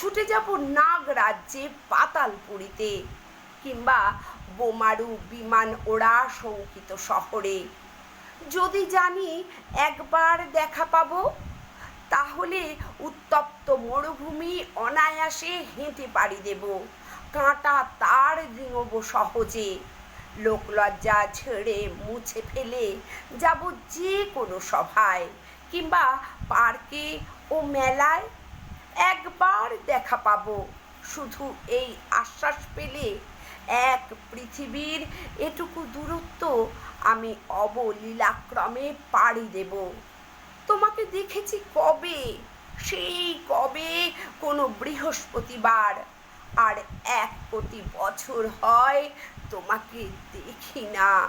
ছুটে যাব নাগ রাজ্যে পাতালপুরীতে কিংবা বোমারু বিমান ওড়া শঙ্কিত শহরে। যদি জানি একবার দেখা পাবো, তাহলে উত্তপ্ত মরুভূমি অনায়াসে হেঁটে পাড়ি দেব। কাঁটা তার ডিঙবো সহজে। লোকলজ্জা ছেড়ে মুছে ফেলে যাব যে কোনো সভায় কিংবা পার্কে ও মেলায় একবার দেখা পাব। শুধু এই আশ্বাস পেলে এক পৃথিবীর এটুকু দূরত্ব আমি অবলীলাক্রমে পাড়ি দেব। তোমাকে দেখেছি কবে? সেই কবে কোনো বৃহস্পতিবার। আর এক কোটি বছর হয় তোমাকে দেখি না।